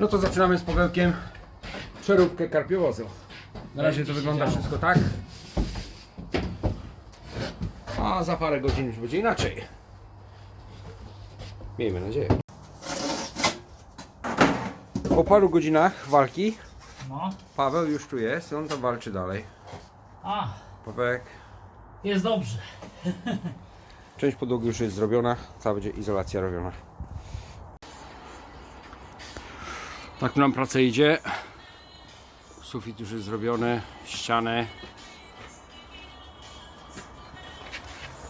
No to zaczynamy z Pawełkiem przeróbkę karpiowozu. Na razie to wygląda wszystko tak. A za parę godzin już będzie inaczej. Miejmy nadzieję. Po paru godzinach walki No. Paweł już tu jest, on tam walczy dalej. A, Pawełek, jest dobrze. część podłogi już jest zrobiona, cała będzie izolacja robiona. Tak nam praca idzie. Sufit już jest zrobiony, ścianę.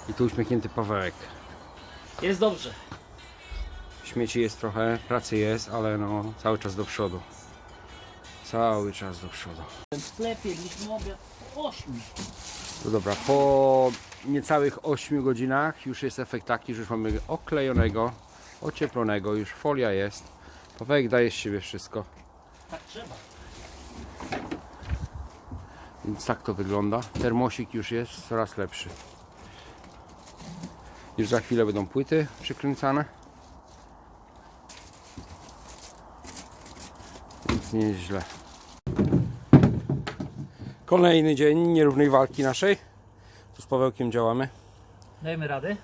I tu uśmiechnięty Pawełek. Jest dobrze. Śmieci jest trochę, pracy jest, ale no cały czas do przodu. Cały czas do przodu. W sklepie mieliśmy obiad 8. No dobra, po niecałych 8 godzinach już jest efekt taki, że już mamy oklejonego, ocieplonego, już folia jest. Pawełek daje z siebie wszystko, Tak trzeba. więc tak to wygląda. Termosik już jest coraz lepszy. Już za chwilę będą płyty przykręcane. Więc nie jest źle. Kolejny dzień nierównej walki naszej. Tu z Pawełkiem działamy. Dajmy radę.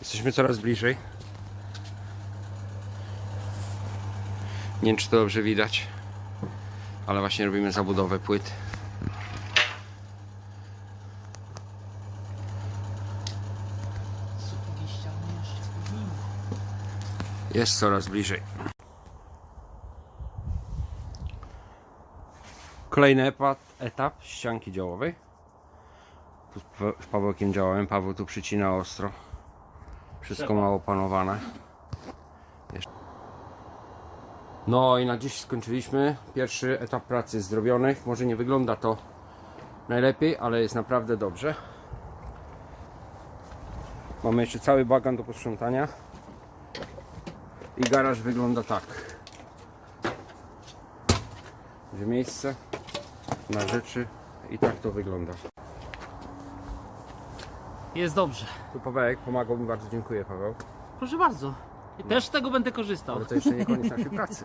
Jesteśmy coraz bliżej. Nie wiem, czy to dobrze widać, ale właśnie robimy zabudowę płyt. Jest coraz bliżej. Kolejny etap, etap ścianki działowej. Tu z Pa- z Pawełkiem działałem. Paweł tu przycina ostro. Wszystko Trzeba. ma opanowane. Jeszcze- No i na dziś skończyliśmy. Pierwszy etap pracy zrobionych. Może nie wygląda to najlepiej, ale jest naprawdę dobrze. Mamy jeszcze cały bagan do posprzątania. I garaż wygląda tak. Będzie miejsce na rzeczy i tak to wygląda. Jest dobrze. Tu Pawełek pomagał mi bardzo, dziękuję Paweł. Proszę bardzo. Też z tego będę korzystał. Ale to jeszcze nie koniec naszej pracy.